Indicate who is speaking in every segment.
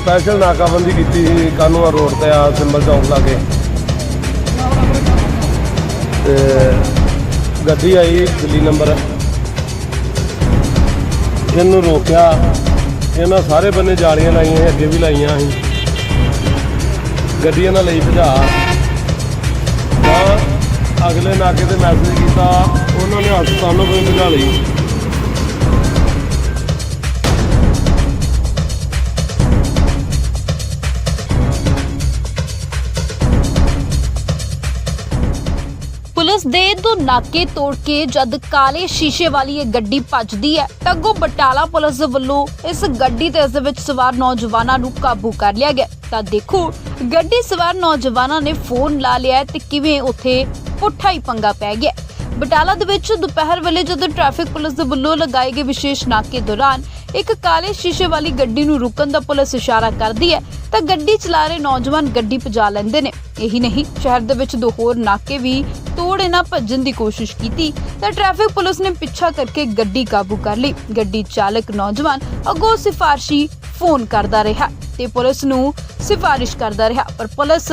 Speaker 1: Special ਨਾਕਾਬੰਦੀ ਕੀਤੀ ਸੀ ਕਾਨੂੰਆ road ਤੇ ਆ ਸਿੰਬਲ ਚੌਂਕ ਲਾਗੇ ਤੇ ਗੱਡੀ ਆਈ ਦਿੱਲੀ ਨੰਬਰ। ਇਹਨੂੰ ਰੋਕਿਆ। ਇਹਨਾਂ ਸਾਰੇ ਬੰਨੇ ਜਾਲੀਆਂ ਲਾਈਆਂ ਸੀ, ਅੱਗੇ ਵੀ ਲਾਈਆਂ ਸੀ। ਗੱਡੀ ਇਹਨਾਂ ਲਈ ਭਜਾ। ਤਾਂ ਅਗਲੇ ਨਾਕੇ ਤੇ ਮੈਸੇਜ ਕੀਤਾ ਉਹਨਾਂ ਨੇ ਹਸਪਤਾਲ ਨੂੰ ਕੋਈ ਭਜਾ ਲਈ।
Speaker 2: ਪੁਲਿਸ ਦੇ ਦੋ ਨਾਕੇ ਤੋੜ ਕੇ ਜਦ ਕਾਲੇ ਸ਼ੀਸ਼ੇ ਵਾਲੀ ਇਹ ਗੱਡੀ ਭੱਜਦੀ ਹੈ, ਤਾਂ ਅੱਗੋਂ ਬਟਾਲਾ ਪੁਲਿਸ ਵੱਲੋਂ ਇਸ ਗੱਡੀ ਤੇ ਇਸ ਦੇ ਵਿੱਚ ਸਵਾਰ ਨੌਜਵਾਨਾਂ ਨੂੰ ਕਾਬੂ ਕਰ ਲਿਆ ਗਿਆ। ਤਾਂ ਦੇਖੋ, ਗੱਡੀ ਸਵਾਰ ਨੌਜਵਾਨਾਂ ਨੇ ਫੋਨ ਲਾ ਲਿਆ ਤੇ ਕਿਵੇਂ ਉੱਥੇ ਪੁੱਠਾ ਹੀ ਪੰਗਾ ਪੈ ਗਿਆ। ਬਟਾਲਾ ਦੇ ਵਿੱਚ ਦੁਪਹਿਰ ਵੇਲੇ ਜਦੋਂ ਟ੍ਰੈਫਿਕ ਪੁਲਿਸ ਦੇ ਵੱਲੋਂ ਲਗਾਏ ਗਏ ਵਿਸ਼ੇਸ਼ ਨਾਕੇ ਦੌਰਾਨ ਇੱਕ ਕਾਲੇ ਸ਼ੀਸ਼ੇ ਵਾਲੀ ਗੱਡੀ ਨੂੰ ਰੁਕਣ ਦਾ ਪੁਲਿਸ ਇਸ਼ਾਰਾ ਕਰਦੀ ਹੈ ਤਾਂ ਗੱਡੀ ਚਲਾ ਰਹੇ ਨੌਜਵਾਨ ਗੱਡੀ ਭਜਾ ਲੈਂਦੇ ਨੇ। ਇਹੀ ਨਹੀਂ, ਸ਼ਹਿਰ ਦੇ ਵਿੱਚ ਦੋ ਹੋਰ ਨਾਕੇ ਵੀ ਤੋੜ ਇਹਨਾਂ ਭੱਜਣ ਦੀ ਕੋਸ਼ਿਸ਼ ਕੀਤੀ। ਤਾਂ ਟ੍ਰੈਫਿਕ ਪੁਲਿਸ ਨੇ ਪਿੱਛਾ ਕਰਕੇ ਗੱਡੀ ਕਾਬੂ ਕਰ ਲਈ। ਗੱਡੀ ਚਾਲਕ ਨੌਜਵਾਨ ਅੱਗੋਂ ਸਿਫਾਰਸ਼ੀ ਫੋਨ ਕਰਦਾ ਰਿਹਾ ਤੇ ਪੁਲਿਸ ਨੂੰ ਸਿਫਾਰਿਸ਼ ਕਰਦਾ ਰਿਹਾ। ਪਰ ਪੁਲਿਸ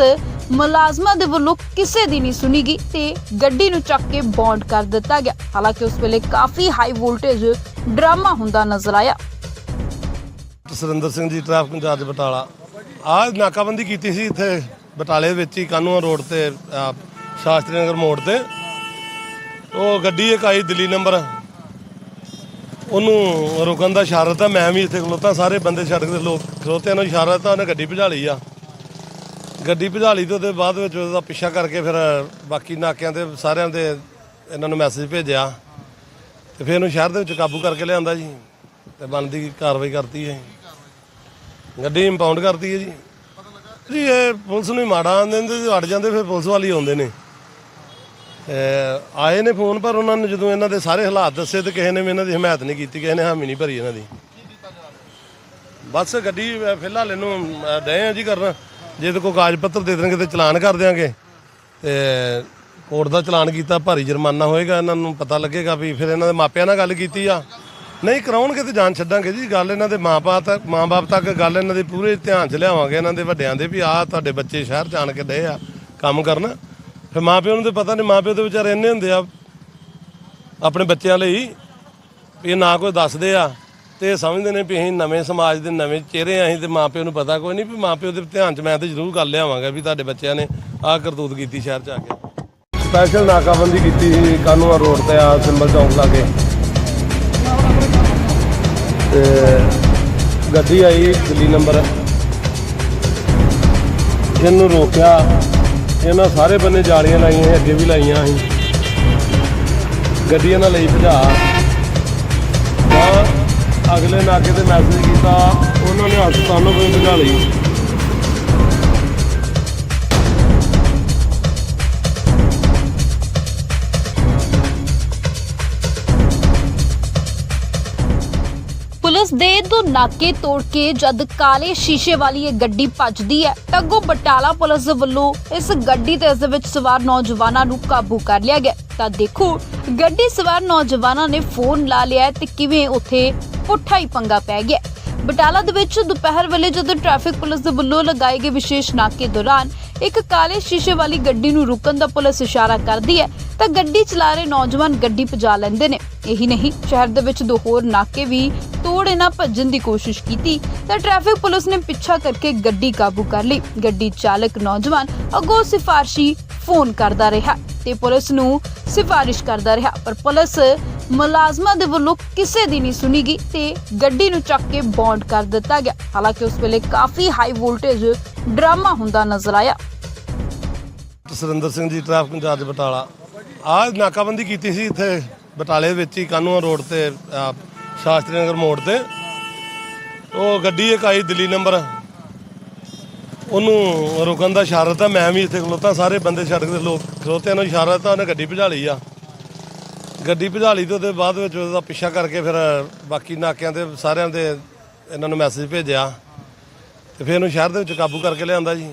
Speaker 2: ਮੁਲਾਜ਼ਮਾਂ ਦੇ ਵੱਲੋਂ ਕਿਸੇ ਦੀ ਨਹੀਂ ਸੁਣੀ ਗਈ ਤੇ ਗੱਡੀ ਨੂੰ ਚੱਕ ਕੇ ਬੌਂਡ ਕਰ ਦਿੱਤਾ ਗਿਆ। ਹਾਲਾਂਕਿ ਉਸ ਵੇਲੇ ਕਾਫੀ ਹਾਈ ਵੋਲਟੇਜ ਡਰਾਮਾ ਹੁੰਦਾ ਨਜ਼ਰ ਆਇਆ।
Speaker 1: Surinder Singh ji, traffic incharge Batala. ਆਹ ਨਾਕਾਬੰਦੀ ਕੀਤੀ ਸੀ ਇੱਥੇ ਬਟਾਲੇ ਵਿੱਚ ਹੀ ਕਾਨੂੰਨ ਰੋਡ ਤੇ ਆਹ, ਸ਼ਾਸਤਰੀ ਨਗਰ ਮੋੜ ਤੇ। ਉਹ ਗੱਡੀ ਇੱਕ ਆਈ ਦਿੱਲੀ ਨੰਬਰ। ਉਹਨੂੰ ਰੁਕਣ ਦਾ ਇਸ਼ਾਰਾ ਤਾਂ ਮੈਂ ਵੀ ਇੱਥੇ ਖਲੋਤਾ ਸਾਰੇ ਬੰਦੇ ਸੜਕ ਦੇ ਲੋਕ ਖਲੋਤੇ ਨੂੰ ਇਸ਼ਾਰਾ ਤਾਂ ਉਹਨੇ ਗੱਡੀ ਭਜਾ ਲਈ ਆ। ਗੱਡੀ ਭਜਾ ਲਈ ਤੇ ਉਹਦੇ ਬਾਅਦ ਵਿੱਚ ਉਹਦਾ ਪਿੱਛਾ ਕਰਕੇ ਫਿਰ ਬਾਕੀ ਨਾਕਿਆਂ ਤੇ ਸਾਰਿਆਂ ਦੇ ਇਹਨਾਂ ਨੂੰ ਮੈਸੇਜ ਭੇਜਿਆ। ਤੇ ਫਿਰ ਉਹਨੂੰ ਸ਼ਹਿਰ ਦੇ ਵਿੱਚ ਕਾਬੂ ਕਰਕੇ ਲਿਆਂਦਾ ਜੀ। ਤੇ ਬਣਦੀ ਕਾਰਵਾਈ ਕਰਤੀ ਹੈ ਗੱਡੀ ਇੰਪਾਊਂਡ ਕਰਤੀ ਹੈ ਜੀ। ਜੀ ਇਹ ਪੁਲਿਸ ਨੂੰ ਹੀ ਮਾੜਾ ਆਂਦੇ ਨੇ ਤੇ ਅੜ ਜਾਂਦੇ ਫਿਰ ਪੁਲਿਸ ਵਾਲੀ ਆਉਂਦੇ ਨੇ। ਤੇ ਆਏ ਨੇ ਫੋਨ ਪਰ ਉਹਨਾਂ ਨੇ ਜਦੋਂ ਇਹਨਾਂ ਦੇ ਸਾਰੇ ਹਾਲਾਤ ਦੱਸੇ ਤੇ ਕਿਸੇ ਨੇ ਵੀ ਇਹਨਾਂ ਦੀ ਹਮਾਇਤ ਨਹੀਂ ਕੀਤੀ ਕਿਸੇ ਨੇ ਹਾਮੀ ਨਹੀਂ ਭਰੀ ਇਹਨਾਂ ਦੀ। ਬਸ ਗੱਡੀ ਅਹ, ਫਿਲਹਾਲ ਇਹਨੂੰ ਅਹ, ਡਏ ਆ ਜੀ ਕਰਨ। ਜੇ ਤੇ ਕੋਈ ਕਾਗਜ਼ ਪੱਤਰ ਦੇ ਦੇਣਗੇ ਤੇ ਚਲਾਨ ਕਰ ਦਿਆਂਗੇ। ਤੇ ਕੋਰਟ ਦਾ ਚਲਾਨ ਕੀਤਾ ਭਾਰੀ ਜੁਰਮਾਨਾ ਹੋਏਗਾ ਇਹਨਾਂ ਨੂੰ ਪਤਾ ਲੱਗੇਗਾ ਵੀ ਫਿਰ ਇਹਨਾਂ ਦੇ ਮਾਪਿਆਂ ਨਾਲ ਗੱਲ ਕੀਤੀ ਆ। ਨਹੀਂ, ਕਰਾਉਣਗੇ ਤੇ ਜਾਨ ਛੱਡਾਂਗੇ ਜੀ। ਗੱਲ ਇਹਨਾਂ ਦੇ ਮਾਪੇ ਤੱਕ ਮਾਂ-ਬਾਪ ਤੱਕ ਗੱਲ ਇਹਨਾਂ ਦੇ ਪੂਰੇ ਧਿਆਨ 'ਚ ਲਿਆਵਾਂਗੇ ਇਹਨਾਂ ਦੇ ਵੱਡਿਆਂ ਦੇ ਵੀ, ਆਹ ਤੁਹਾਡੇ ਬੱਚੇ ਸ਼ਹਿਰ 'ਚ ਆਣ ਕੇ ਡਏ ਆ ਕੰਮ ਕਰਨ। ਫਿਰ ਮਾਪਿਆਂ ਨੂੰ ਤੇ ਪਤਾ ਨਹੀਂ ਮਾਪਿਓ ਦੇ ਵਿਚਾਰੇ ਇੰਨੇ ਹੁੰਦੇ ਆ ਆਪਣੇ ਬੱਚਿਆਂ ਲਈ ਵੀ ਇਹ ਨਾ ਕੋਈ ਦੱਸਦੇ ਆ ਤੇ ਇਹ ਸਮਝਦੇ ਨੇ ਵੀ ਅਸੀਂ ਨਵੇਂ ਸਮਾਜ ਦੇ ਨਵੇਂ ਚਿਹਰੇ ਆ, ਅਸੀਂ ਤੇ ਮਾਪਿਓ ਨੂੰ ਪਤਾ ਕੋਈ ਨਹੀਂ ਵੀ ਮਾਪਿਓ ਦੇ ਧਿਆਨ 'ਚ ਮੈਂ ਤੇ ਜ਼ਰੂਰ ਗੱਲ ਲਿਆਵਾਂਗਾ ਵੀ ਤੁਹਾਡੇ ਬੱਚਿਆਂ ਨੇ ਆਹ ਕਰਤੂਤ ਕੀਤੀ ਸ਼ਹਿਰ 'ਚ ਆ ਕੇ। ਸਪੈਸ਼ਲ ਨਾਕਾਬੰਦੀ ਕੀਤੀ ਸੀ ਕਾਨੂੰਆ ਰੋਡ ਤੇ ਆ, ਸਿੰਬਲ ਚੌਂਕ ਲਾਗੇ। ਤੇ ਗੱਡੀ ਆਈ ਦਿੱਲੀ ਨੰਬਰ। ਇਹਨੂੰ ਰੋਕਿਆ। ਇਹਨਾਂ ਸਾਰੇ ਬੰਨੇ ਜਾਲੀਆਂ ਲਾਈਆਂ ਸੀ, ਅੱਗੇ ਵੀ ਲਾਈਆਂ ਸੀ। ਗੱਡੀ ਇਹਨਾਂ ਲਈ ਭਜਾ। ਤਾਂ ਅਗਲੇ ਨਾਕੇ ਤੇ ਮੈਸੇਜ ਕੀਤਾ ਉਹਨਾਂ ਨੇ ਹਸਪਤਾਲ ਨੂੰ ਕੋਈ ਭਜਾ ਲਈ।
Speaker 2: ਪੁਲਿਸ ਦੇ ਦੋ ਨਾਕੇ ਤੋੜ ਕੇ ਜਦ ਕਾਲੇ ਸ਼ੀਸ਼ੇ ਵਾਲੀ ਇਹ ਗੱਡੀ ਭੱਜਦੀ ਹੈ, ਤਾਂ ਬਟਾਲਾ ਪੁਲਿਸ ਵੱਲੋਂ ਇਸ ਗੱਡੀ ਤੇ ਇਸ ਦੇ ਵਿੱਚ ਸਵਾਰ ਨੌਜਵਾਨਾਂ ਨੂੰ ਕਾਬੂ ਕਰ ਲਿਆ ਗਿਆ। ਤਾਂ ਦੇਖੋ, ਗੱਡੀ ਸਵਾਰ ਨੌਜਵਾਨਾਂ ਨੇ ਫੋਨ ਲਾ ਲਿਆ ਤੇ ਕਿਵੇਂ ਉੱਥੇ ਪੁੱਠਾ ਹੀ ਪੰਗਾ ਪੈ ਗਿਆ। ਬਟਾਲਾ ਦੇ ਵਿੱਚ ਦੁਪਹਿਰ ਵੇਲੇ ਜਦੋਂ ਟ੍ਰੈਫਿਕ ਪੁਲਿਸ ਦੇ ਵੱਲੋਂ ਲਗਾਏ ਗਏ ਵਿਸ਼ੇਸ਼ ਨਾਕੇ ਦੌਰਾਨ ਇੱਕ ਕਾਲੇ ਸ਼ੀਸ਼ੇ ਵਾਲੀ ਗੱਡੀ ਨੂੰ ਰੁਕਣ ਦਾ ਪੁਲਿਸ ਇਸ਼ਾਰਾ ਕਰਦੀ ਹੈ, ਤਾਂ ਗੱਡੀ ਚਲਾ ਰਹੇ ਨੌਜਵਾਨ ਗੱਡੀ ਭਜਾ ਲੈਂਦੇ ਨੇ। ਇਹੀ ਨਹੀਂ, ਸ਼ਹਿਰ ਦੇ ਵਿੱਚ ਦੋ ਹੋਰ ਨਾਕੇ ਵੀ ਤੋੜ ਇਹਨਾਂ ਭੱਜਣ ਦੀ ਕੋਸ਼ਿਸ਼ ਕੀਤੀ, ਤਾਂ ਟ੍ਰੈਫਿਕ ਪੁਲਿਸ ਨੇ ਪਿੱਛਾ ਕਰਕੇ ਗੱਡੀ ਕਾਬੂ ਕਰ ਲਈ। ਗੱਡੀ ਚਾਲਕ ਨੌਜਵਾਨ ਅੱਗੋਂ ਸਿਫਾਰਸ਼ੀ ਫੋਨ ਕਰਦਾ ਰਿਹਾ ਤੇ ਪੁਲਿਸ ਨੂੰ ਸਿਫਾਰਿਸ਼ ਕਰਦਾ ਰਿਹਾ, ਪਰ ਪੁਲਿਸ ਮੁਲਾਜ਼ਮਾਂ ਦੇ ਵੱਲੋਂ ਕਿਸੇ ਦੀ ਨਹੀਂ ਸੁਣੀ ਗਈ ਤੇ ਗੱਡੀ ਨੂੰ ਚੱਕ ਕੇ ਬੌਂਡ ਕਰ ਦਿੱਤਾ ਗਿਆ। ਹਾਲਾਂਕਿ ਉਸ ਵੇਲੇ ਕਾਫੀ ਹਾਈ ਵੋਲਟੇਜ ਡਰਾਮਾ ਹੁੰਦਾ ਨਜ਼ਰ ਆਇਆ।
Speaker 1: Surinder Singh ji traffic incharge Batala. ਆਹ ਨਾਕਾਬੰਦੀ ਕੀਤੀ ਸੀ ਇੱਥੇ ਬਟਾਲੇ ਵਿੱਚ ਹੀ ਕਾਨੂੰਨ ਰੋਡ ਤੇ ਆਹ, ਸ਼ਾਸਤਰੀ ਨਗਰ ਮੋੜ ਤੇ। ਉਹ ਗੱਡੀ ਇੱਕ ਆਈ ਦਿੱਲੀ ਨੰਬਰ। ਉਹਨੂੰ ਰੁਕਣ ਦਾ ਇਸ਼ਾਰਾ ਤਾਂ ਮੈਂ ਵੀ ਇੱਥੇ ਖਲੋਤਾ ਸਾਰੇ ਬੰਦੇ ਸੜਕ ਦੇ ਲੋਕ ਖਲੋਤੇ ਨੂੰ ਇਸ਼ਾਰਾ ਤਾਂ ਉਹਨੇ ਗੱਡੀ ਭਜਾ ਲਈ ਆ। ਗੱਡੀ ਭਜਾਲੀ ਲਈ ਤੇ ਉਹਦੇ ਬਾਅਦ ਵਿੱਚ ਉਹਦਾ ਪਿੱਛਾ ਕਰਕੇ ਫਿਰ ਬਾਕੀ ਨਾਕਿਆਂ ਤੇ ਸਾਰਿਆਂ ਦੇ ਇਹਨਾਂ ਨੂੰ ਮੈਸੇਜ ਭੇਜਿਆ। ਤੇ ਫਿਰ ਇਹਨੂੰ ਸ਼ਹਿਰ ਦੇ ਵਿੱਚ ਕਾਬੂ ਕਰਕੇ ਲਿਆਂਦਾ ਜੀ।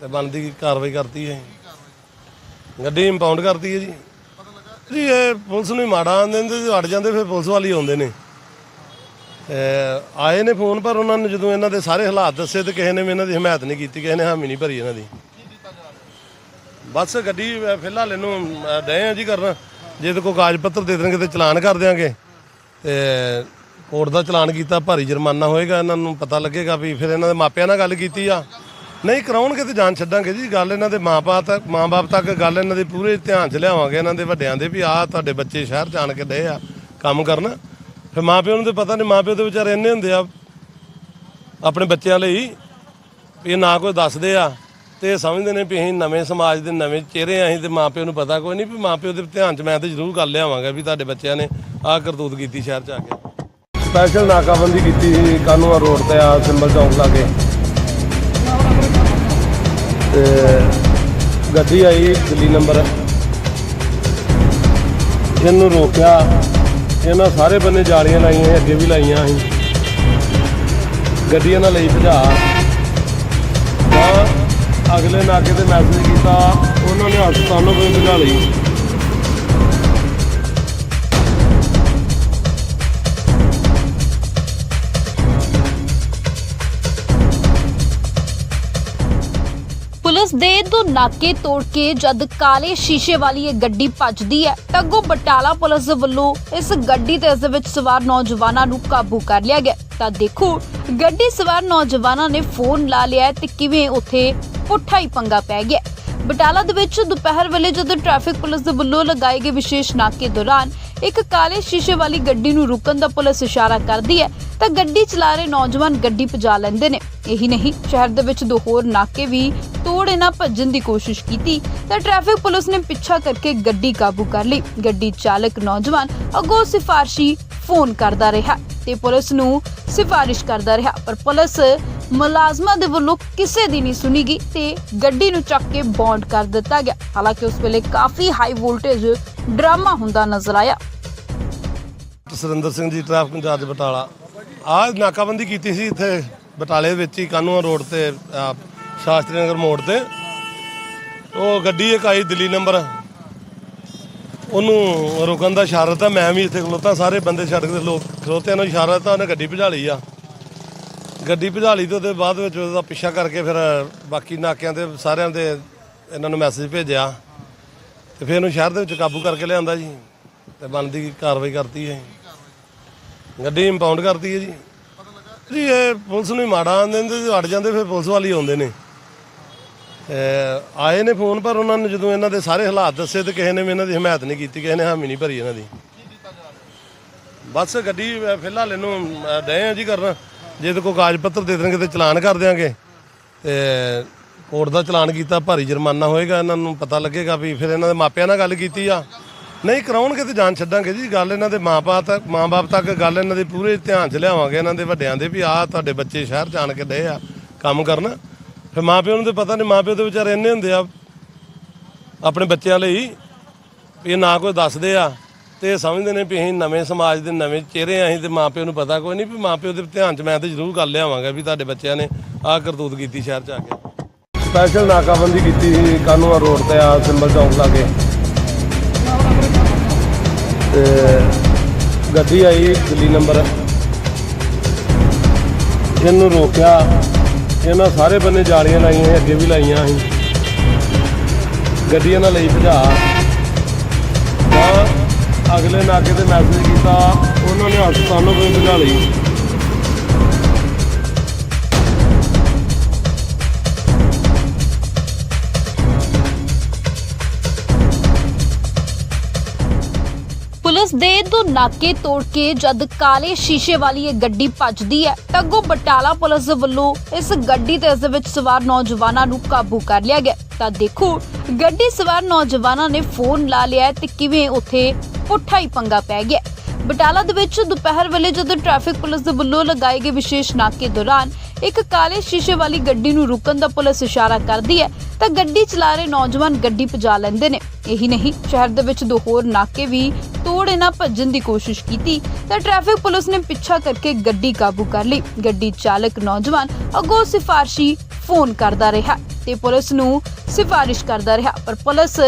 Speaker 1: ਤੇ ਬਣਦੀ ਕਾਰਵਾਈ ਕਰਤੀ ਹੈ ਗੱਡੀ ਇੰਪਾਊਂਡ ਕਰਤੀ ਹੈ ਜੀ। ਜੀ ਇਹ ਪੁਲਿਸ ਨੂੰ ਹੀ ਮਾੜਾ ਆਂਦੇ ਨੇ ਤੇ ਅੜ ਜਾਂਦੇ ਫਿਰ ਪੁਲਿਸ ਵਾਲੀ ਆਉਂਦੇ ਨੇ। ਆਏ ਨੇ ਫੋਨ ਪਰ ਉਹਨਾਂ ਨੇ ਜਦੋਂ ਇਹਨਾਂ ਦੇ ਸਾਰੇ ਹਾਲਾਤ ਦੱਸੇ ਤੇ ਕਿਸੇ ਨੇ ਵੀ ਇਹਨਾਂ ਦੀ ਹਮਾਇਤ ਨਹੀਂ ਕੀਤੀ, ਕਿਸੇ ਨੇ ਹਾਮੀ ਨਹੀਂ ਭਰੀ ਇਹਨਾਂ ਦੀ। ਬਸ ਗੱਡੀ ਫਿਲਹਾਲ ਇਹਨੂੰ, ਅਹ ਡਏ ਆ ਜੀ ਕਰਨ। ਜੇ ਤੇ ਕੋਈ ਕਾਗਜ਼ ਪੱਤਰ ਦੇ ਦੇਣਗੇ ਤੇ ਚਲਾਨ ਕਰ ਦਿਆਂਗੇ। ਤੇ ਕੋਰਟ ਦਾ ਚਲਾਨ ਕੀਤਾ, ਭਾਰੀ ਜੁਰਮਾਨਾ ਹੋਏਗਾ, ਇਹਨਾਂ ਨੂੰ ਪਤਾ ਲੱਗੇਗਾ ਵੀ ਫਿਰ ਇਹਨਾਂ ਦੇ ਮਾਪਿਆਂ ਨਾਲ ਗੱਲ ਕੀਤੀ ਆ। ਨਹੀਂ, ਕਰਾਉਣਗੇ ਤੇ ਜਾਨ ਛੱਡਾਂਗੇ ਜੀ, ਗੱਲ ਇਹਨਾਂ ਦੇ ਮਾਪੇ ਤੱਕ ਮਾਂ-ਬਾਪ ਤੱਕ ਗੱਲ ਇਹਨਾਂ ਦੇ ਪੂਰੇ ਧਿਆਨ 'ਚ ਲਿਆਵਾਂਗੇ, ਇਹਨਾਂ ਦੇ ਵੱਡਿਆਂ ਦੇ ਵੀ, ਆਹ ਤੁਹਾਡੇ ਬੱਚੇ ਸ਼ਹਿਰ 'ਚ ਆਣ ਕੇ ਡਏ ਆ ਕੰਮ ਕਰਨ। ਫਿਰ ਮਾਪਿਆਂ ਨੂੰ ਤੇ ਪਤਾ ਨਹੀਂ ਮਾਪਿਓ ਦੇ ਵਿਚਾਰੇ ਇੰਨੇ ਹੁੰਦੇ ਆ ਆਪਣੇ ਬੱਚਿਆਂ ਲਈ ਵੀ ਇਹ ਨਾ ਕੋਈ ਦੱਸਦੇ ਆ। ਤੇ ਸਮਝਦੇ ਨੇ ਵੀ ਅਸੀਂ ਨਵੇਂ ਸਮਾਜ ਦੇ ਨਵੇਂ ਚਿਹਰੇ ਆ ਅਸੀਂ ਤੇ ਮਾਪਿਓ ਨੂੰ ਪਤਾ ਕੋਈ ਨਹੀਂ ਵੀ ਮਾਪਿਓ ਦੇ ਧਿਆਨ 'ਚ ਮੈਂ ਤੇ ਜ਼ਰੂਰ ਕਰ ਲਿਆਵਾਂਗਾ ਵੀ ਤੁਹਾਡੇ ਬੱਚਿਆਂ ਨੇ ਆਹ ਕਰਤੂਤ ਕੀਤੀ ਸ਼ਹਿਰ 'ਚ ਆ ਕੇ। ਸਪੈਸ਼ਲ ਨਾਕਾਬੰਦੀ ਕੀਤੀ ਸੀ ਕਾਨੂੰਆ ਰੋਡ ਤੇ ਆ ਸਿੰਬਲ ਚੌਂਕ ਲਾਗੇ ਤੇ ਗੱਡੀ ਆਈ ਦਿੱਲੀ ਨੰਬਰ। ਇਹਨੂੰ ਰੋਕਿਆ। ਇਹਨਾਂ ਸਾਰੇ ਬੰਨੇ ਜਾਲੀਆਂ ਲਾਈਆਂ ਸੀ, ਅੱਗੇ ਵੀ ਲਾਈਆਂ ਸੀ ਗੱਡੀ ਇਹਨਾਂ ਲਈ ਭਜਾ। ਅਗਲੇ ਨਾਕੇ ਤੇ ਮੈਸੇਜ ਕੀਤਾ, ਉਹਨਾਂ ਨੇ ਹਸਪਤਾਲੋਂ ਕੋਈ ਭਜਾ ਲਈ।
Speaker 2: ਪੁਲਿਸ ਦੇ ਦੋ ਨਾਕੇ ਤੋੜ ਕੇ ਜਦ ਕਾਲੇ ਸ਼ੀਸ਼ੇ ਵਾਲੀ ਇਹ ਗੱਡੀ ਭੱਜਦੀ ਹੈ, ਤਾਂ ਅੱਗੋਂ ਬਟਾਲਾ ਪੁਲਿਸ ਵੱਲੋਂ ਇਸ ਗੱਡੀ ਤੇ ਇਸ ਦੇ ਵਿੱਚ ਸਵਾਰ ਨੌਜਵਾਨਾਂ ਨੂੰ ਕਾਬੂ ਕਰ ਲਿਆ ਗਿਆ। ਤਾਂ ਦੇਖੋ, ਗੱਡੀ ਸਵਾਰ ਨੌਜਵਾਨਾਂ ਨੇ ਫੋਨ ਲਾ ਲਿਆ ਤੇ ਕਿਵੇਂ ਉੱਥੇ ਪੁੱਠਾ ਹੀ ਪੰਗਾ ਪੈ ਗਿਆ। ਬਟਾਲਾ ਦੇ ਵਿੱਚ ਦੁਪਹਿਰ ਵੇਲੇ ਜਦੋਂ ਟ੍ਰੈਫਿਕ ਪੁਲਿਸ ਦੇ ਵੱਲੋਂ ਲਗਾਏ ਗਏ ਵਿਸ਼ੇਸ਼ ਨਾਕੇ ਦੌਰਾਨ ਇੱਕ ਕਾਲੇ ਸ਼ੀਸ਼ੇ ਵਾਲੀ ਗੱਡੀ ਨੂੰ ਰੁਕਣ ਦਾ ਪੁਲਿਸ ਇਸ਼ਾਰਾ ਕਰਦੀ ਹੈ, ਤਾਂ ਗੱਡੀ ਚਲਾ ਰਹੇ ਨੌਜਵਾਨ ਗੱਡੀ ਭਜਾ ਲੈਂਦੇ ਨੇ। ਇਹੀ ਨਹੀਂ, ਸ਼ਹਿਰ ਦੇ ਵਿੱਚ ਦੋ ਹੋਰ ਨਾਕੇ ਵੀ ਤੋੜ ਇਹਨਾਂ ਭੱਜਣ ਦੀ ਕੋਸ਼ਿਸ਼ ਕੀਤੀ, ਤਾਂ ਟ੍ਰੈਫਿਕ ਪੁਲਿਸ ਨੇ ਪਿੱਛਾ ਕਰਕੇ ਗੱਡੀ ਕਾਬੂ ਕਰ ਲਈ। ਗੱਡੀ ਚਾਲਕ ਨੌਜਵਾਨ ਅੱਗੋਂ ਸਿਫਾਰਸ਼ੀ ਫੋਨ ਕਰਦਾ ਰਿਹਾ ਤੇ ਪੁਲਿਸ ਨੂੰ ਸਿਫਾਰਿਸ਼ ਕਰਦਾ ਰਿਹਾ, ਪਰ ਪੁਲਿਸ ਮੁਲਾਜ਼ਮਾਂ ਦੇ ਵੱਲੋਂ ਕਿਸੇ ਦੀ ਨਹੀਂ ਸੁਣੀ ਗਈ ਤੇ ਗੱਡੀ ਨੂੰ ਚੱਕ ਕੇ ਬੌਂਡ ਕਰ ਦਿੱਤਾ ਗਿਆ। ਹਾਲਾਂਕਿ ਉਸ ਵੇਲੇ ਕਾਫੀ ਹਾਈ ਵੋਲਟੇਜ ਡਰਾਮਾ ਹੁੰਦਾ ਨਜ਼ਰ ਆਇਆ।
Speaker 1: Surinder Singh ji traffic incharge Batala. ਆਹ ਨਾਕਾਬੰਦੀ ਕੀਤੀ ਸੀ ਇੱਥੇ ਬਟਾਲੇ ਵਿੱਚ ਹੀ ਕਾਨੂੰਨ ਰੋਡ ਤੇ ਆਹ, ਸ਼ਾਸਤਰੀ ਨਗਰ ਮੋੜ ਤੇ। ਉਹ ਗੱਡੀ ਇੱਕ ਆਈ ਦਿੱਲੀ ਨੰਬਰ। ਉਹਨੂੰ ਰੁਕਣ ਦਾ ਇਸ਼ਾਰਾ ਤਾਂ ਮੈਂ ਵੀ ਇੱਥੇ ਖਲੋਤਾ ਸਾਰੇ ਬੰਦੇ ਸੜਕ ਦੇ ਲੋਕ ਖਲੋਤਿਆਂ ਨੂੰ ਇਸ਼ਾਰਾ ਤਾਂ ਉਹਨੇ ਗੱਡੀ ਭਜਾ ਲਈ ਆ। ਗੱਡੀ ਭਜਾਲੀ ਤੇ ਉਹਦੇ ਬਾਅਦ ਵਿੱਚ ਉਹਦਾ ਪਿੱਛਾ ਕਰਕੇ ਫਿਰ ਬਾਕੀ ਨਾਕਿਆਂ ਤੇ ਸਾਰਿਆਂ ਦੇ ਇਹਨਾਂ ਨੂੰ ਮੈਸੇਜ ਭੇਜਿਆ। ਤੇ ਫਿਰ ਇਹਨੂੰ ਸ਼ਹਿਰ ਦੇ ਵਿੱਚ ਕਾਬੂ ਕਰਕੇ ਲਿਆਂਦਾ ਜੀ। ਤੇ ਬਣਦੀ ਕਾਰਵਾਈ ਕਰਤੀ ਹੈ ਗੱਡੀ ਇੰਪਾਊਂਡ ਕਰਤੀ ਹੈ ਜੀ। ਜੀ ਇਹ ਪੁਲਿਸ ਨੂੰ ਹੀ ਮਾੜਾ ਆਂਦੇ ਨੇ ਤੇ ਅੜ ਜਾਂਦੇ ਫਿਰ ਪੁਲਿਸ ਵਾਲੀ ਆਉਂਦੇ ਨੇ। ਆਏ ਨੇ ਫੋਨ, ਪਰ ਉਹਨਾਂ ਨੇ ਜਦੋਂ ਇਹਨਾਂ ਦੇ ਸਾਰੇ ਹਾਲਾਤ ਦੱਸੇ ਤੇ ਕਿਸੇ ਨੇ ਵੀ ਇਹਨਾਂ ਦੀ ਹਮਾਇਤ ਨਹੀਂ ਕੀਤੀ, ਕਿਸੇ ਨੇ ਹਾਮੀ ਨਹੀਂ ਭਰੀ ਇਹਨਾਂ ਦੀ। ਬਸ ਗੱਡੀ ਫਿਲਹਾਲ ਇਹਨੂੰ ਅਹ ਡਏ ਆ ਜੀ ਕਰਨ। ਜੇ ਤੇ ਕੋਈ ਕਾਗਜ਼ ਪੱਤਰ ਦੇ ਦੇਣਗੇ ਤੇ ਚਲਾਨ ਕਰ ਦਿਆਂਗੇ। ਤੇ ਕੋਰਟ ਦਾ ਚਲਾਨ ਕੀਤਾ, ਭਾਰੀ ਜੁਰਮਾਨਾ ਹੋਏਗਾ, ਇਹਨਾਂ ਨੂੰ ਪਤਾ ਲੱਗੇਗਾ ਵੀ ਫਿਰ ਇਹਨਾਂ ਦੇ ਮਾਪਿਆਂ ਨਾਲ ਗੱਲ ਕੀਤੀ ਆ। ਨਹੀਂ, ਕਰਾਉਣਗੇ ਤੇ ਜਾਨ ਛੱਡਾਂਗੇ ਜੀ, ਗੱਲ ਇਹਨਾਂ ਦੇ ਮਾਪੇ ਤੱਕ ਮਾਂ-ਬਾਪ ਤੱਕ ਗੱਲ ਇਹਨਾਂ ਦੇ ਪੂਰੇ ਧਿਆਨ 'ਚ ਲਿਆਵਾਂਗੇ, ਇਹਨਾਂ ਦੇ ਵੱਡਿਆਂ ਦੇ ਵੀ, ਆਹ ਤੁਹਾਡੇ ਬੱਚੇ ਸ਼ਹਿਰ 'ਚ ਆਣ ਕੇ ਡਏ ਆ ਕੰਮ ਕਰਨ। ਫਿਰ ਮਾਪਿਆਂ ਨੂੰ ਤੇ ਪਤਾ ਨਹੀਂ ਮਾਪਿਓ ਦੇ ਵਿਚਾਰੇ ਇੰਨੇ ਹੁੰਦੇ ਆ ਆਪਣੇ ਬੱਚਿਆਂ ਲਈ ਇਹ ਨਾ ਕੋਈ ਦੱਸਦੇ ਆ। ਤੇ ਸਮਝਦੇ ਨੇ ਵੀ ਅਸੀਂ ਨਵੇਂ ਸਮਾਜ ਦੇ ਨਵੇਂ ਚਿਹਰੇ ਆ ਅਸੀਂ ਤੇ ਮਾਪਿਓ ਨੂੰ ਪਤਾ ਕੋਈ ਨਹੀਂ ਵੀ ਮਾਪਿਓ ਦੇ ਧਿਆਨ 'ਚ ਮੈਂ ਤੇ ਜ਼ਰੂਰ ਗੱਲ ਲਿਆਵਾਂਗਾ ਵੀ ਤੁਹਾਡੇ ਬੱਚਿਆਂ ਨੇ ਆਹ ਕਰਤੂਤ ਕੀਤੀ ਸ਼ਹਿਰ 'ਚ ਆ ਕੇ। ਸਪੈਸ਼ਲ ਨਾਕਾਬੰਦੀ ਕੀਤੀ ਸੀ ਕਾਨੂੰਆ ਰੋਡ ਤੇ ਆ ਸਿੰਬਲ ਚੌਂਕ ਲਾਗੇ ਤੇ ਗੱਡੀ ਆਈ ਦਿੱਲੀ ਨੰਬਰ। ਇਹਨੂੰ ਰੋਕਿਆ। ਇਹਨਾਂ ਸਾਰੇ ਬੰਨੇ ਜਾਲੀਆਂ ਲਾਈਆਂ ਸੀ, ਅੱਗੇ ਵੀ ਲਾਈਆਂ ਸੀ। ਗੱਡੀ ਇਹਨਾਂ ਲਈ ਭਜਾ। ਅਗਲੇ ਨਾਕੇ ਤੇ ਮੈਸੇਜ ਕੀਤਾ, ਉਹਨਾਂ ਨੇ ਹਸਪਤਾਲੋਂ ਕੋਈ ਭਜਾ ਲਈ।
Speaker 2: ਪੁਲਿਸ ਦੇ ਦੋ ਨਾਕੇ ਤੋੜ ਕੇ ਜਦ ਕਾਲੇ ਸ਼ੀਸ਼ੇ ਵਾਲੀ ਇਹ ਗੱਡੀ ਭੱਜਦੀ ਹੈ, ਤਾਂ ਅੱਗੋਂ ਬਟਾਲਾ ਪੁਲਿਸ ਵੱਲੋਂ ਇਸ ਗੱਡੀ ਤੇ ਇਸ ਦੇ ਵਿੱਚ ਸਵਾਰ ਨੌਜਵਾਨਾਂ ਨੂੰ ਕਾਬੂ ਕਰ ਲਿਆ ਗਿਆ। ਤਾਂ ਦੇਖੋ, ਗੱਡੀ ਸਵਾਰ ਨੌਜਵਾਨਾਂ ਨੇ ਫੋਨ ਲਾ ਲਿਆ ਤੇ ਕਿਵੇਂ ਉੱਥੇ ਪੁੱਠਾ ਹੀ ਪੰਗਾ ਪੈ ਗਿਆ। ਬਟਾਲਾ ਦੇ ਵਿੱਚ ਦੁਪਹਿਰ ਵੇਲੇ ਜਦੋਂ ਟ੍ਰੈਫਿਕ ਪੁਲਿਸ ਦੇ ਵੱਲੋਂ ਲਗਾਏ ਗਏ ਵਿਸ਼ੇਸ਼ ਨਾਕੇ ਦੌਰਾਨ ਇੱਕ ਕਾਲੇ ਸ਼ੀਸ਼ੇ ਵਾਲੀ ਗੱਡੀ ਨੂੰ ਰੁਕਣ ਦਾ ਪੁਲਿਸ ਇਸ਼ਾਰਾ ਕਰਦੀ ਹੈ, ਤਾਂ ਗੱਡੀ ਚਲਾ ਰਹੇ ਨੌਜਵਾਨ ਗੱਡੀ ਭਜਾ ਲੈਂਦੇ ਨੇ। ਇਹੀ ਨਹੀਂ, ਸ਼ਹਿਰ ਦੇ ਵਿੱਚ ਦੋ ਹੋਰ ਨਾਕੇ ਵੀ ਤੋੜ ਇਹਨਾਂ ਭੱਜਣ ਦੀ ਕੋਸ਼ਿਸ਼ ਕੀਤੀ, ਤਾਂ ਟ੍ਰੈਫਿਕ ਪੁਲਿਸ ਨੇ ਪਿੱਛਾ ਕਰਕੇ ਗੱਡੀ ਕਾਬੂ ਕਰ ਲਈ। ਗੱਡੀ ਚਾਲਕ ਨੌਜਵਾਨ ਅੱਗੋਂ ਸਿਫਾਰਸ਼ੀ ਫੋਨ ਕਰਦਾ ਰਿਹਾ ਤੇ ਪੁਲਿਸ ਨੂੰ ਸਿਫਾਰਿਸ਼ ਕਰਦਾ ਰਿਹਾ, ਪਰ ਪੁਲਿਸ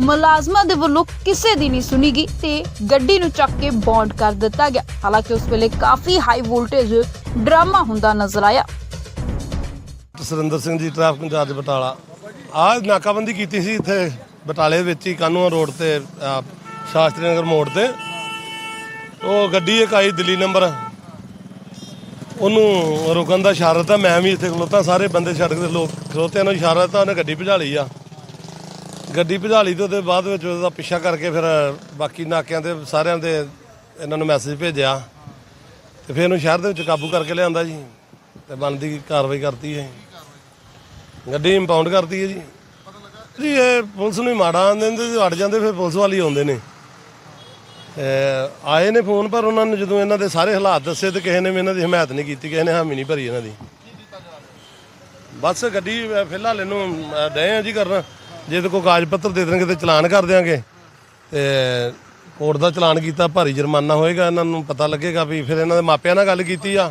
Speaker 2: ਮੁਲਾਜ਼ਮਾਂ ਦੇ ਵੱਲੋਂ ਕਿਸੇ ਦੀ ਨਹੀਂ ਸੁਣੀ ਗਈ ਤੇ ਗੱਡੀ ਨੂੰ ਚੱਕ ਕੇ ਬੌਂਡ ਕਰ ਦਿੱਤਾ ਗਿਆ। ਹਾਲਾਂਕਿ ਉਸ ਵੇਲੇ ਕਾਫੀ ਹਾਈ ਵੋਲਟੇਜ ਡਰਾਮਾ ਹੁੰਦਾ ਨਜ਼ਰ ਆਇਆ।
Speaker 1: Surinder Singh ji traffic incharge Batala. ਆਹ ਨਾਕਾਬੰਦੀ ਕੀਤੀ ਸੀ ਇੱਥੇ ਬਟਾਲੇ ਵਿੱਚ ਹੀ ਕਾਨੂੰਨ ਰੋਡ ਤੇ ਆਹ, ਸ਼ਾਸਤਰੀ ਨਗਰ ਮੋੜ ਤੇ। ਉਹ ਗੱਡੀ ਇੱਕ ਆਈ ਦਿੱਲੀ ਨੰਬਰ। ਉਹਨੂੰ ਰੁਕਣ ਦਾ ਇਸ਼ਾਰਾ ਤਾਂ ਮੈਂ ਵੀ ਇੱਥੇ ਖਲੋਤਾ ਸਾਰੇ ਬੰਦੇ ਸੜਕ ਦੇ ਲੋਕ ਖਲੋਤਿਆਂ ਨੂੰ ਇਸ਼ਾਰਾ ਤਾਂ ਉਹਨੇ ਗੱਡੀ ਭਜਾ ਲਈ ਆ। ਗੱਡੀ ਭਜਾਲੀ ਲਈ ਤੇ ਉਹਦੇ ਬਾਅਦ ਵਿੱਚ ਉਹਦਾ ਪਿੱਛਾ ਕਰਕੇ ਫਿਰ ਬਾਕੀ ਨਾਕਿਆਂ ਤੇ ਸਾਰਿਆਂ ਦੇ ਇਹਨਾਂ ਨੂੰ ਮੈਸੇਜ ਭੇਜਿਆ। ਤੇ ਫਿਰ ਇਹਨੂੰ ਸ਼ਹਿਰ ਦੇ ਵਿੱਚ ਕਾਬੂ ਕਰਕੇ ਲਿਆਂਦਾ ਜੀ। ਤੇ ਬਣਦੀ ਕਾਰਵਾਈ ਕਰਤੀ ਹੈ ਗੱਡੀ ਇੰਪਾਊਂਡ ਕਰਤੀ ਹੈ ਜੀ। ਜੀ ਇਹ ਪੁਲਿਸ ਨੂੰ ਹੀ ਮਾੜਾ ਆਂਦੇ ਨੇ ਤੇ ਅੜ ਜਾਂਦੇ ਫਿਰ ਪੁਲਿਸ ਵਾਲੀ ਆਉਂਦੇ ਨੇ। ਆਏ ਨੇ ਫੋਨ ਪਰ ਉਹਨਾਂ ਨੇ ਜਦੋਂ ਇਹਨਾਂ ਦੇ ਸਾਰੇ ਹਾਲਾਤ ਦੱਸੇ ਤੇ ਕਿਸੇ ਨੇ ਵੀ ਇਹਨਾਂ ਦੀ ਹਮਾਇਤ ਨਹੀਂ ਕੀਤੀ ਕਿਸੇ ਨੇ ਹਾਮੀ ਨਹੀਂ ਭਰੀ ਇਹਨਾਂ ਦੀ। ਬਸ ਗੱਡੀ ਫਿਲਹਾਲ ਇਹਨੂੰ ਅਹ, ਡਏ ਆ ਜੀ ਕਰਨ। ਜੇ ਤੇ ਕੋਈ ਕਾਗਜ਼ ਪੱਤਰ ਦੇ ਦੇਣਗੇ ਤੇ ਚਲਾਨ ਕਰ ਦਿਆਂਗੇ। ਤੇ ਕੋਰਟ ਦਾ ਚਲਾਨ ਕੀਤਾ, ਭਾਰੀ ਜੁਰਮਾਨਾ ਹੋਏਗਾ, ਇਹਨਾਂ ਨੂੰ ਪਤਾ ਲੱਗੇਗਾ ਵੀ ਫਿਰ ਇਹਨਾਂ ਦੇ ਮਾਪਿਆਂ ਨਾਲ ਗੱਲ ਕੀਤੀ ਆ।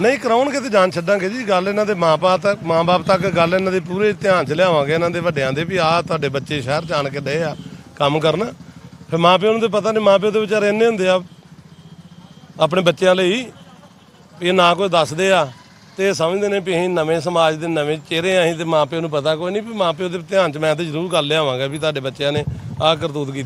Speaker 1: ਨਹੀਂ, ਕਰਾਉਣਗੇ ਤੇ ਜਾਨ ਛੱਡਾਂਗੇ ਜੀ, ਗੱਲ ਇਹਨਾਂ ਦੇ ਮਾਪੇ ਤੱਕ ਮਾਂ-ਬਾਪ ਤੱਕ ਗੱਲ ਇਹਨਾਂ ਦੇ ਪੂਰੇ ਧਿਆਨ 'ਚ ਲਿਆਵਾਂਗੇ, ਇਹਨਾਂ ਦੇ ਵੱਡਿਆਂ ਦੇ ਵੀ, ਆਹ ਤੁਹਾਡੇ ਬੱਚੇ ਸ਼ਹਿਰ 'ਚ ਆਣ ਕੇ ਡਏ ਆ ਕੰਮ ਕਰਨ। ਫਿਰ ਮਾਪਿਆਂ ਨੂੰ ਤੇ ਪਤਾ ਨਹੀਂ ਮਾਪਿਓ ਦੇ ਵਿਚਾਰੇ ਇੰਨੇ ਹੁੰਦੇ ਆ ਆਪਣੇ ਬੱਚਿਆਂ ਲਈ ਇਹ ਨਾ ਕੋਈ ਦੱਸਦੇ ਆ। ਤੇ ਸਮਝਦੇ ਨੇ ਵੀ ਅਸੀਂ ਨਵੇਂ ਸਮਾਜ ਦੇ ਨਵੇਂ ਚਿਹਰੇ ਆ ਅਸੀਂ ਤੇ ਮਾਪਿਓ ਨੂੰ ਪਤਾ ਕੋਈ ਨਹੀਂ ਵੀ ਮਾਪਿਓ ਦੇ ਧਿਆਨ 'ਚ ਮੈਂ ਤੇ ਜ਼ਰੂਰ ਗੱਲ ਲਿਆਵਾਂਗਾ ਵੀ ਤੁਹਾਡੇ ਬੱਚਿਆਂ ਨੇ ਆਹ ਕਰਤੂਤ ਕੀਤੀ